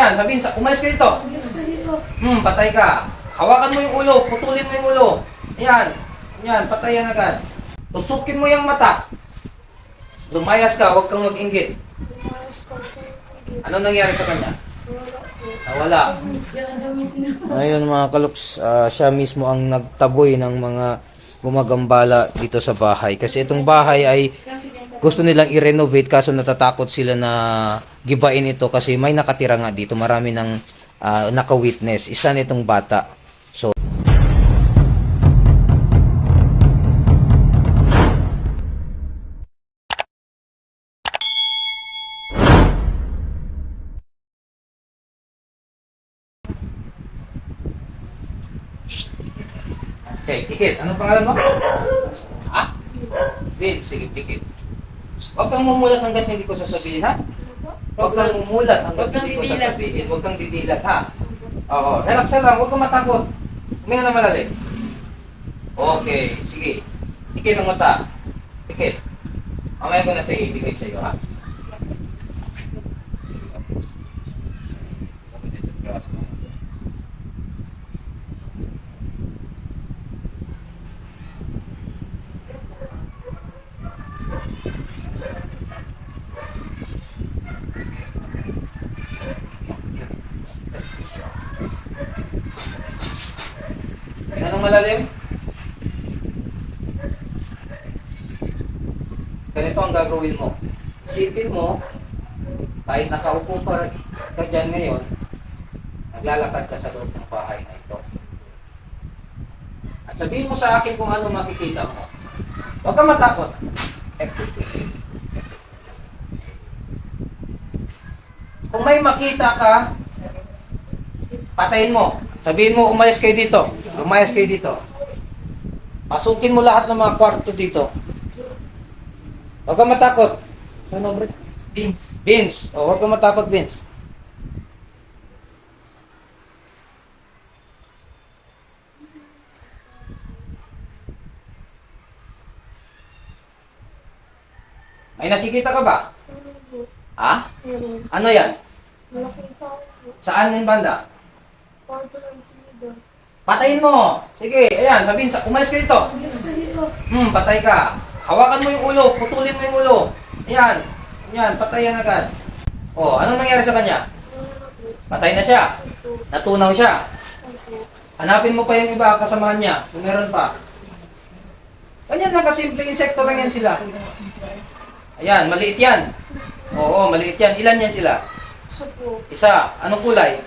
ayan, sabihin, sa, umalis ka dito. Hmm, patay ka. Hawakan mo yung ulo, putulin mo yung ulo. Ayan, ayan, patay yan agad. Tusukin mo yung mata. Lumayas ka, huwag kang mag-inggit. Ano nangyari sa kanya? Nawala. Ayun mga kaluks, ah, siya mismo ang nagtaboy ng mga gumagambala dito sa bahay. Kasi itong bahay ay gusto nilang i-renovate kaso natatakot sila na gibain ito kasi may nakatira nga dito. Marami ng ah, naka-witness. Isa nitong bata. So, Okay, tikit. Ano pangalan mo? Ha? Vince, sige, tikit. Huwag kang mumulat hanggat hindi ko sasabihin, ha? Huwag kang mumulat hanggat hindi ko sasabihin. Huwag kang didilat, ha? Oo, relax lang. Huwag kang matakot. Huminga na malalim. Okay, sige. Tikit ang mata. Tikit. Mamaya ko na ito ibigay sa iyo, ha? Hinga ng malalim. Ganito ang gagawin mo. Isipin mo, kahit nakaupo pa ka dyan ngayon, naglalakad ka sa loob ng bahay na ito. At sabihin mo sa akin kung ano makikita mo. Huwag kang matakot. Kung may makita ka, patayin mo. Sabihin mo, umalis kayo dito. Umayas kayo dito. Pasukin mo lahat ng mga kwarto dito. Huwag kang matakot. Ano, bro? Vince. Vince. O, huwag kang matakot, Vince. May nakikita ka ba? Ha? Ano yan? Tao po. Saan yung banda? Kwarto. Patayin mo. Sige, ayan, sabihin, sa, umalis ka dito. Hmm, patay ka. Hawakan mo yung ulo, putulin mo yung ulo. Ayan, ayan, patay yan agad. Oh, anong nangyari sa kanya? Patay na siya. Natunaw siya. Hanapin mo pa yung iba kasamahan niya, kung meron pa. Ganyan lang kasimple, insekto lang yan sila. Ayan, maliit yan. Oo, maliit yan. Ilan yan sila? Isa. Anong kulay?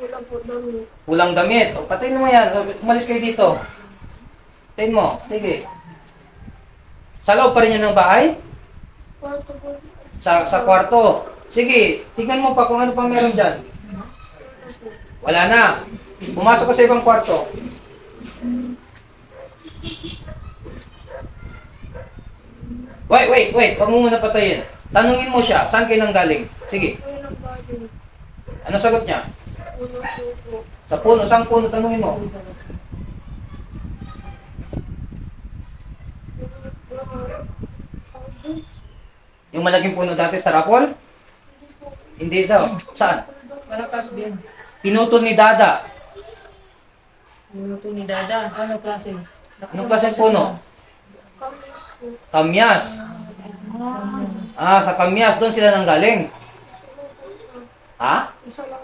Ito lang po dami. Pulang damit. O, patayin mo yan. Umalis kayo dito. Patayin mo. Sige. Sa loob pa rin yan ng bahay? Kwarto po. Sa, sa kwarto. Sige, tignan mo pa kung ano pang meron dyan. Wala na. Pumasok ka sa ibang kwarto. Wait, wait, wait. Huwag mo muna patayin. Tanungin mo siya, saan kayo nang galing? Sige, ano sagot niya? Sa puno, saan puno? Tanungin mo. Yung malaking puno dati sa Tarapol? Hindi daw. Saan? Malakas din. Pinutol ni Dada. To ni Dada? Ano klase? Anong klaseng puno? Kamyas. Ah, sa Kamyas, doon sila nang galing. Ha? Isa lang.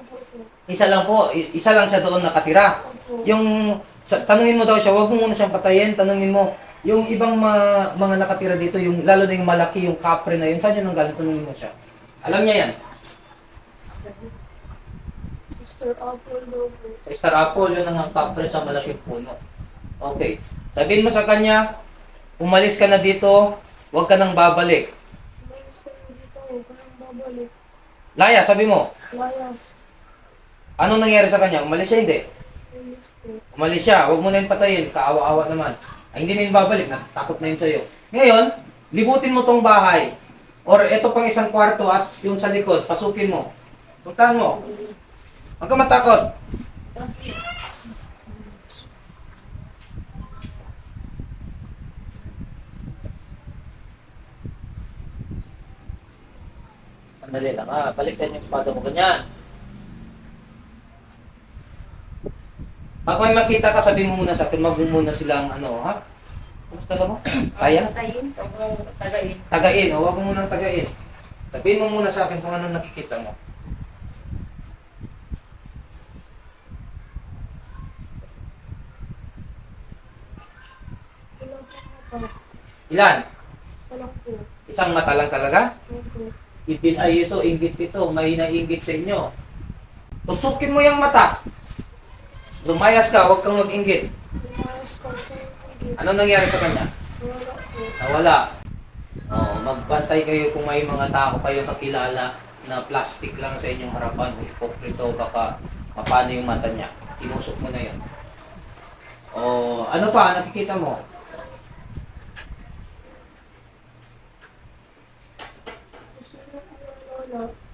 Isa lang po, isa lang siya doon nakatira. Yung, sa, tanungin mo daw siya, huwag mo muna siyang patayin, tanungin mo, yung ibang mga, mga nakatira dito, yung, lalo na yung malaki, yung kapre na yun, saan yun nang galing, tanungin mo siya. Alam niya yan. Mr. Apple daw po. Star Apple, yun ang kapre sa malaking puno. Okay. Sabihin mo sa kanya, umalis ka na dito, huwag ka nang babalik. Umalis ka na dito. Huwag ka nang babalik. Laya, sabi mo, Layas. Anong nangyari sa kanya? Umalis siya, hindi? Umalis siya, huwag mo na yun patayin, kaawa-awa naman. Ay, hindi na yun babalik, natakot na yun sa'yo. Ngayon, libutin mo tong bahay. Or ito pang isang kwarto at yung sa likod, pasukin mo. Puntahan mo. Huwag ka matakot. Sandali lang ha. Baliktad yung espada mo. Ganyan. Pag may makita ka, sabihin mo muna sa akin, mag muna silang ano, ha? Kumusta ka mo? Kaya? Tayin. O tagain. Tagain, o huwag mo munang tagain. Sabihin mo muna sa akin kung ano nakikita mo. Ilan? Isang mata lang talaga? Ipin ay ito, inggit ito, may nainggit sa inyo. Tusukin mo yung mata. Lumayas ka, huwag kang mag-inggit. Ano nangyari sa kanya? Nawala. Oh, magbantay kayo kung may mga tao kayo kakilala na plastic lang sa inyong harapan, hipokrito, baka mapano yung mata niya. Tinusok mo na yun. Oh, ano pa nakikita mo?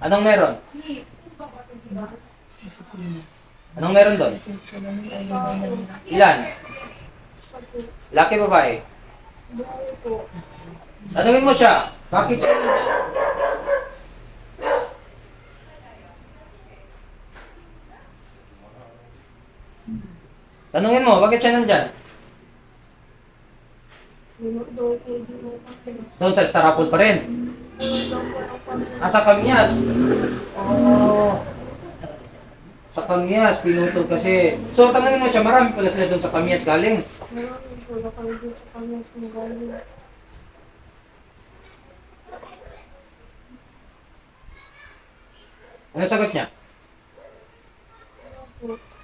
Anong meron? Anong meron doon? Ilan? Laki babae? Tanungin mo siya, bakit siya? Tanungin mo, bakit siya nandyan? Doon sa Starapol pa rin. Wala daw po ang pamilya. Ah, sa Kamyas. Oh. Sa Kamyas, pinutol kasi. So, tanungin mo siya, marami pala sila doon sa Kamyas galing. Marami po. Kayo dito sa kanya sa magaling. Ano sagot niya?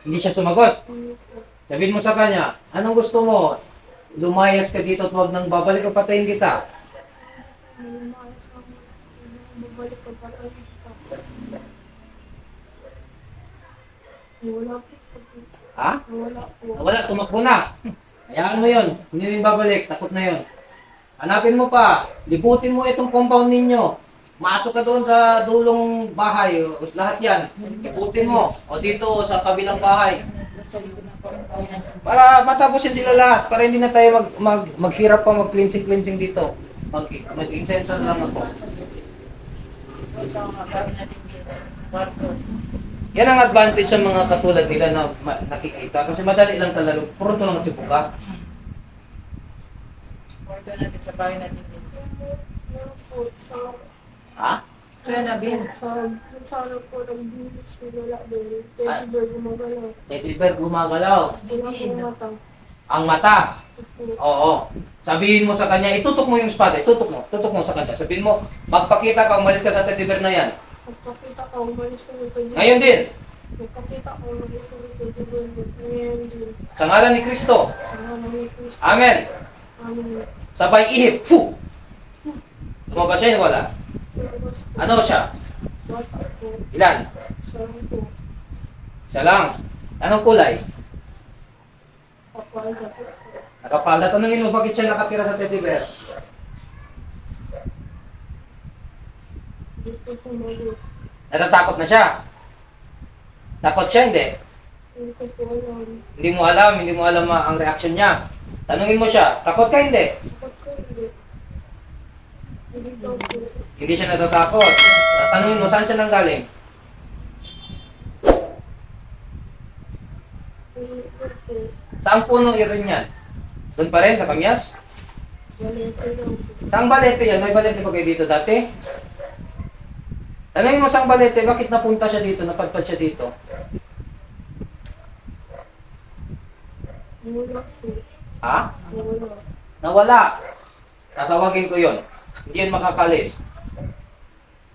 Hindi siya sumagot. Sabihin mo sa kanya, anong gusto mo? Lumayas ka dito at huwag nang babalik o patayin kita. Lumayas ako. Babalik ka pa tayo sa Wala po. Ha? Wala po. Wala, tumakbo na. Hayaan mo yun. Hindi rin babalik. Takot na yun. Hanapin mo pa. Libutin mo itong compound ninyo. Masok ka doon sa dulong bahay. O, Lahat yan. Libutin mo. O dito sa kabilang bahay. Para matapos yan sila lahat. Para hindi na tayo mag, mag, maghirap pa mag-cleansing-cleansing dito. Mag, mag-incense lang ako. Sa mga natin. Kwarto. Yan ang advantage sa mga katulad nila na nakikita. Kasi madali lang talaga. Pronto lang si Puka. Kwarto natin sa bahay natin. Sa Ha? Kaya na, Bin. sa sa ano po ng bilis Lola din. Teddy bear gumagalaw. Teddy bear gumagalaw. Wala. Ang mata. Oo. Sabihin mo sa kanya, itutok mo yung espada, itutok mo, tutok mo sa kanya. Sabihin mo, magpakita ka, umalis ka sa teddy bear na yan. Magpakita ka, umalis ka ng teddy Ngayon din, Magpakita ka, umalis ka ng bear. Ngayon din. sa ngalan ni Kristo. Sa mga ni Kristo. Amen. Amin. Sabay ihip. Fu! Lumabas siya, wala. Labas po. Ano siya? Bata po. Ilan? Po. Siya lang. Anong kulay? Kapalda po. Nakapalda. Tanungin mo, bakit siya nakatira sa teddy bear? Dito sumagot. Natatakot na siya. Takot siya, hindi. Hindi mo alam, hindi mo alam ang reaction niya. Tanungin mo siya, takot ka hindi? Hindi? Siya natatakot. Tanungin mo, saan siya nanggaling? Saan puno irin yan? Doon pa rin, sa Kamyas? Saan balete yan? May balete ba kayo dito dati? Tanungin mo saan balete, bakit napunta siya dito, napadpad siya dito? Ha? Wala. Nawala. Tatawagin ko yon. Hindi yan makakalis.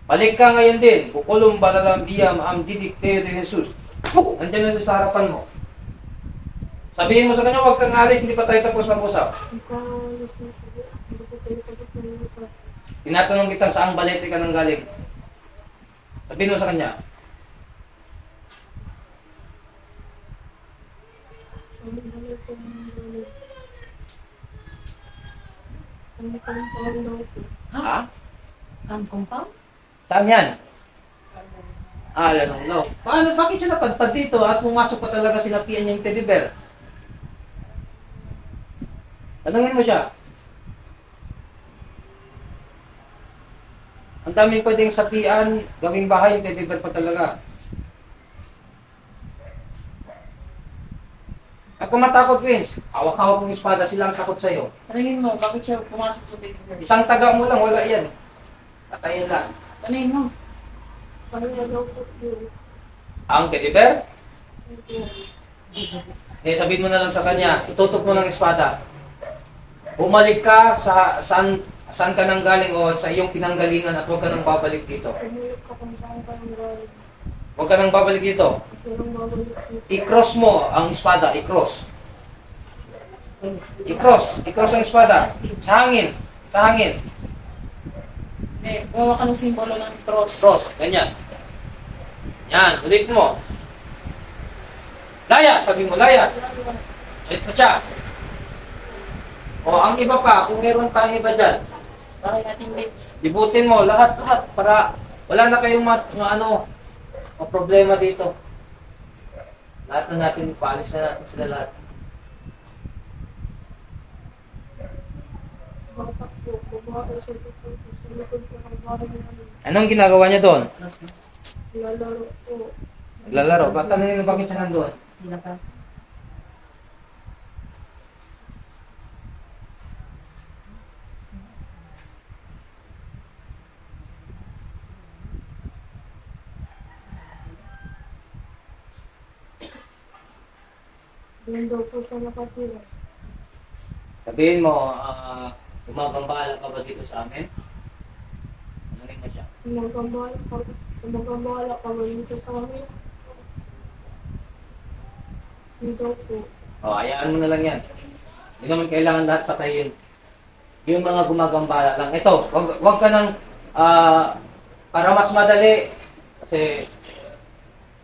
Balik ka ngayon din. Bukulong balalambiyam am didikte de Jesus. Puh! Nandiyan na sa harapan mo. Sabihin mo sa kanya, huwag kang alis, hindi pa tayo tapos mag-usap. Tinatanong kita saang balete ka nang galing. Sabihin mo sa kanya. Ang compound daw po. ha? Ang compound? Saan yan? Ah, lalong law. Paano, bakit siya napadpad dito at pumasok pa talaga sinapian niya yung teddy bear? Tanungin mo siya. Ang dami pwedeng sapian, gawing bahay, bear pa talaga. At kung matakot, Vince, hawak-hawak ng espada, sila ang takot sa'yo. Tanungin mo, bakit siya pumasok sa bear? Isang taga mo lang, wala yan. Patayin lang. Tanungin mo. Ang teddy bear, eh sabihin mo na lang sa kanya, itutok mo ng espada. Bumalik ka sa saan, saan ka nang galing o sa iyong pinanggalingan at huwag ka nang babalik dito. Huwag ka nang babalik dito. I-cross mo ang espada, i-cross. I-cross, i-cross ang espada. Sa hangin, sa hangin. Hindi, gawa ka ng simbolo ng cross. Cross, ganyan. Yan, ulit mo. Layas, sabi mo, layas. Ulit na siya. O, ang iba pa, kung meron tayong iba dyan, Bakit natin bits? ibutin mo lahat, lahat, para wala na kayong mat, no, ano, o problema dito. Lahat na natin, ipaalis na natin sila lahat. Bahay. Anong ginagawa niya doon? Lalaro po. Naglalaro. Ba't tanongin mo bakit siya nandun? Doon daw po siya nakatira. Sabihin mo, ah, gumagambala ka ba dito sa amin? Tanongin mo siya. Magambala ka. Magambala ka ba dito sa amin? Hindi daw po. O, hayaan mo na lang yan. Hindi naman kailangan lahat patayin. Yung mga gumagambala lang. Ito, wag, wag ka nang, ah, para mas madali, kasi,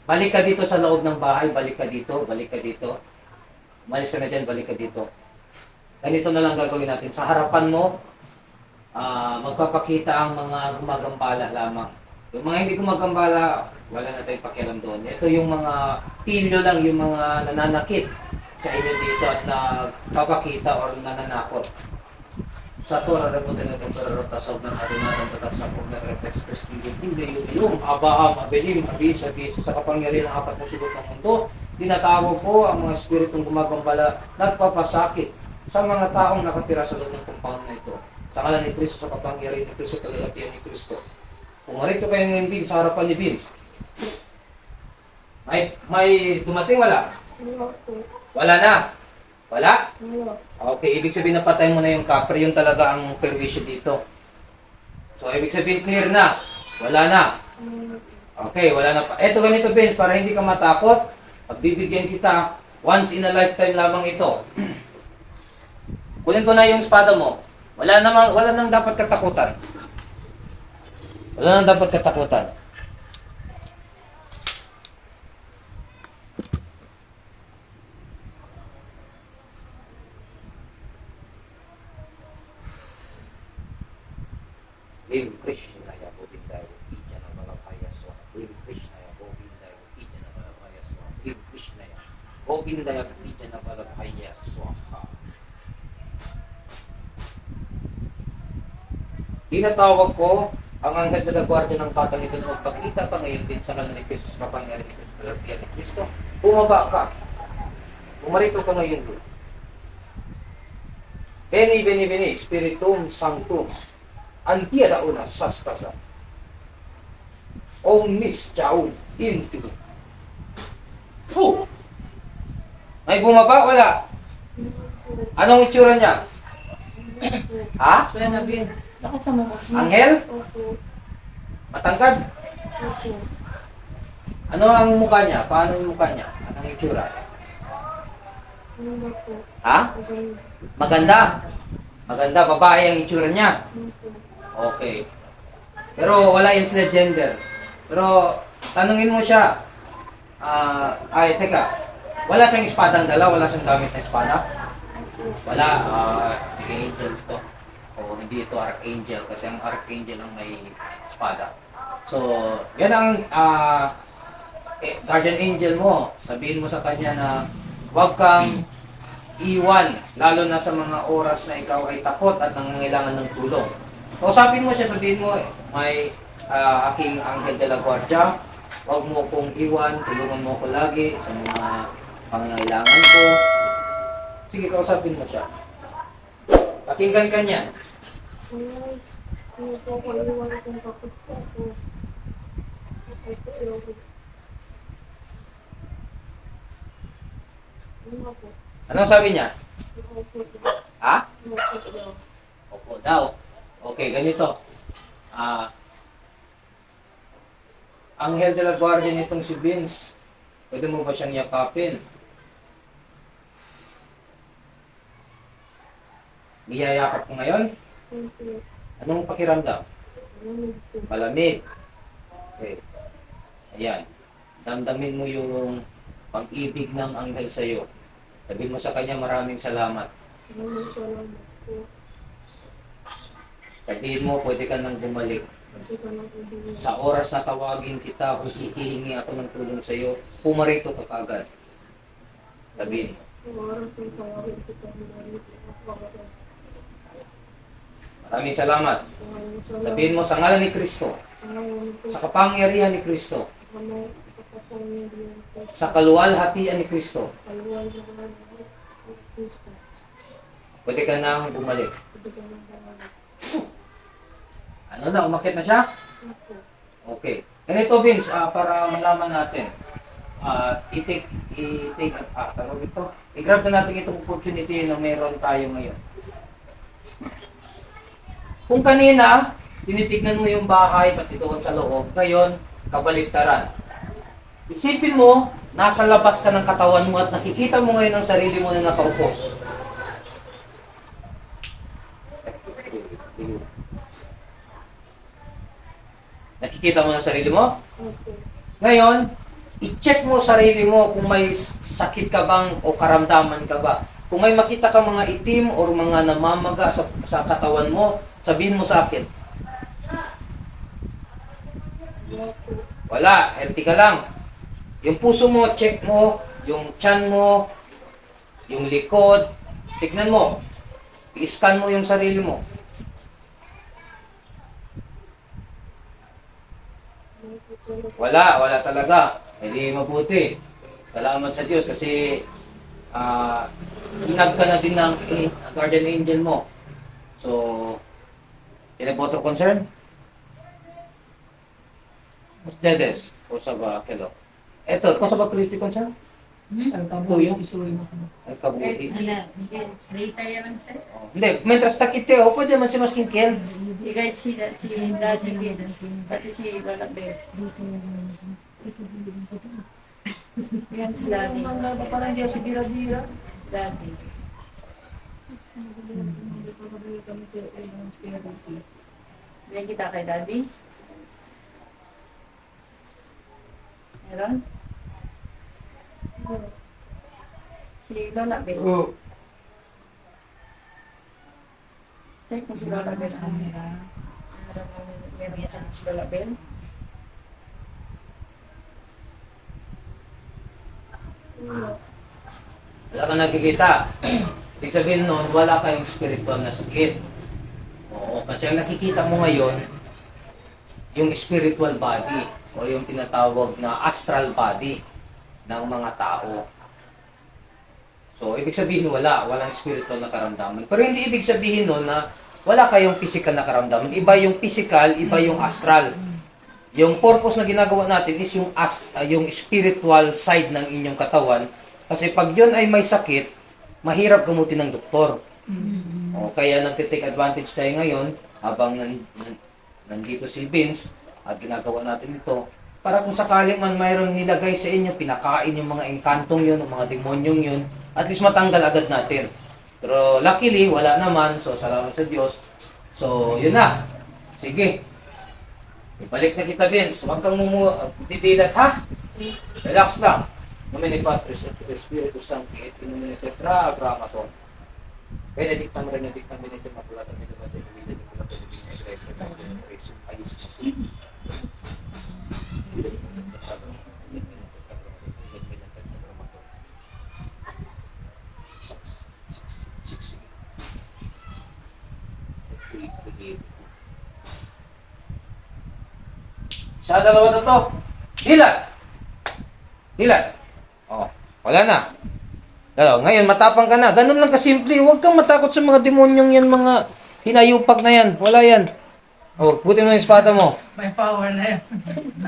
balik ka dito sa loob ng bahay, balik ka dito, balik ka dito. Umalis ka na dyan, balik ka dito. Ganito na lang gagawin natin. Sa harapan mo, ah, magpapakita ang mga gumagambala lamang. Yung mga hindi gumagambala, wala na tayong pakialam doon. Ito yung mga pilyo lang, yung mga nananakit sa inyo dito at nagpapakita or nananakot. Sa Torah, reputin na itong perorotasog ng harinatang tatak-sapog na reflex prestigyo. Hindi yung yung abaam, abilim, abis, abis, sa kapangyarihan ng apat na sigot ng mundo. Tinatawag ko ang mga espiritong gumagambala, nagpapasakit sa mga taong nakatira sa loob ng compound na ito. Sa kalan ni Kristo, sa kapangyarihan ni Kristo, kalalatian ni Kristo. Kung narito kayo ngayon, Vince, sa harapan ni Vince, may, may dumating wala? Wala na. Wala? Okay, ibig sabihin napatay mo na yung kapre, yun talaga ang perwisyo dito. So, ibig sabihin clear na. Wala na. Okay, wala na pa. Eto ganito, Vince, para hindi ka matakot, pagbibigyan kita, once in a lifetime lamang ito. Kunin ko na yung espada mo. Wala namang, wala nang dapat katakutan. Wala nang dapat katakutan. Tinatawag ko ang anghel na gwardiya ng patang ito na magpakita pa ngayon din sa kalan ni Kristo sa kapangyarihan ni Kristo sa ni Kristo. Bumaba ka. Bumarito ka ngayon doon. Beni, beni, beni, spiritum sanctum, antia dauna sastasa. Omnis chaun intigo. Fu! May bumaba? Wala. Anong itsura niya? Ha? So yan na, Bin. Bakit sa mga Muslim? Anghel? Opo. Matangkad? Opo. Ano ang mukha niya? Paano yung mukha niya? Anong itsura? Wala po. Ha? Maganda. Maganda. Babae ang itsura niya. Opo. Okay. Pero wala yun sila gender. Pero tanungin mo siya. Ah, ay, teka. Wala siyang espadang dala, wala siyang gamit na espada. Wala. Ah, sige, angel ito. Hindi ito archangel kasi ang archangel ang may espada. So, yan ang ah, eh, guardian angel mo. Sabihin mo sa kanya na huwag kang iwan, lalo na sa mga oras na ikaw ay takot at nangangailangan ng tulong. Kausapin mo siya, sabihin mo, may ah, aking Angel de la Guardia, huwag mo kong iwan, tulungan mo ko lagi sa mga pangangailangan ko. Sige, kausapin mo siya. Pakinggan ka niya. Ano. Ano sabi niya? Ha? Opo daw. Okay, ganito. Ah, Angel de la Guardia nitong si Vince. Pwede mo ba siyang yakapin? Niyayakap ko ngayon? Anong pakiramdam? Malamig. Okay. Ayan. Damdamin mo yung pag-ibig ng anghel sa'yo. Sabihin mo sa kanya maraming salamat. Sabihin mo pwede ka nang bumalik. Ka. Sa oras na tawagin kita kung hihingi ako ng tulong sa iyo, pumarito ka kagad. Sabihin mo. Ang oras ng tawagin kita, salamat. Maraming salamat. Maraming salamat. Sabihin mo sa ngalan ni Kristo, sa kapangyarihan ni Kristo, sa kaluwalhatian ni Kristo, na pwede ka nang bumalik. Ano na, umakit na siya? Okay. Ganito Vince, ah, para malaman natin, ah, i-take, i-take, ah, tawag ito, i-grab na natin itong opportunity na meron tayo ngayon. Kung kanina, tinitignan mo yung bahay, pati doon sa loob, ngayon, kabaliktaran. Isipin mo, nasa labas ka ng katawan mo at nakikita mo ngayon ang sarili mo na nakaupo. Nakikita mo ang sarili mo? Ngayon, i-check mo sarili mo kung may sakit ka bang o karamdaman ka ba. Kung may makita ka mga itim o mga namamaga sa, sa katawan mo, sabihin mo sa akin. Wala, healthy ka lang. Yung puso mo, check mo. Yung tiyan mo, yung likod, tignan mo. I-scan mo yung sarili mo. Wala, wala talaga. Hindi mabuti. Salamat sa Diyos kasi ah inag ka na din ng eh, guardian angel mo. So, of concern? Ustedes, o sa ba, kilo? Eto, kung sa ba quality concern? Hmm? Tuyo? Isuwi mo. Ang kabuhi. Ala, yes, later yan ang sex. Hindi, mientras takite, o pwede man si Maskin Kel. Igait si si Daddy Gibbs, pati si Lola Bear. Yan si Daddy. Parang hindi si bira-bira. Daddy. Pa kami sa ibang security. Bigyan kita kay Daddy. Meron? Si Lola Bear. Check mo si Lola Bear. Meron meron isa si Lola Bear. Wala. Wala ka nakikita. Ibig sabihin nun, wala kayong spiritual na sakit. Oo, kasi ang nakikita mo ngayon, yung spiritual body o yung tinatawag na astral body ng mga tao. So, ibig sabihin wala, walang spiritual na karamdaman. Pero hindi ibig sabihin nun na wala kayong physical na karamdaman. Iba yung physical, iba yung astral. Yung purpose na ginagawa natin is yung ast ah, yung spiritual side ng inyong katawan. Kasi pag yun ay may sakit, mahirap gamutin ng doktor. O, kaya nagtitake advantage tayo ngayon habang nan, nan- nandito si Vince at ginagawa natin ito para kung sakaling man mayroong nilagay sa inyo, pinakain yung mga engkantong yun, yung mga demonyong yun, at least matanggal agad natin. Pero luckily, wala naman, so salamat sa Diyos. So, yun na. Sige. Ibalik na kita, Vince. Huwag kang mumu... didilat, ha? Relax lang. Nomine Patris et Spiritus Sancti et in nomine Tetragrammaton. Benedictam Renedictam Benedictum Maculatum Benedictum Benedictum Benedictum Benedictum Benedictum Benedictum Benedictum Sa dalawa na to, dila. Dila. Wala na. Dalaw, ngayon, matapang ka na. Ganun lang kasimple. Huwag kang matakot sa mga demonyong yan, mga hinayupak na yan. Wala yan. Oh, butin mo yung espada mo. May power na yan.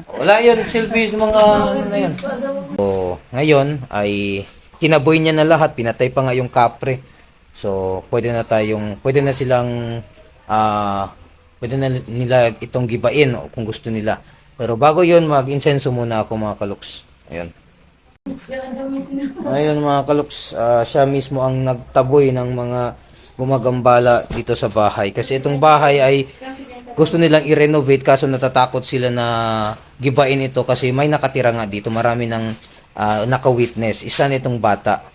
Wala yun, selfish mga ano na yun. So, ngayon ay kinaboy niya na lahat, pinatay pa nga yung kapre. So, pwede na tayong, pwede na silang, ah, pwede na nila itong gibain o kung gusto nila. Pero bago yun, mag-insenso muna ako mga kaluks. Ayun. Ayun mga kaluks, ah, siya mismo ang nagtaboy ng mga gumagambala dito sa bahay. Kasi itong bahay ay gusto nilang i-renovate kaso natatakot sila na gibain ito kasi may nakatira nga dito. Marami ng ah, naka-witness. Isa nitong bata.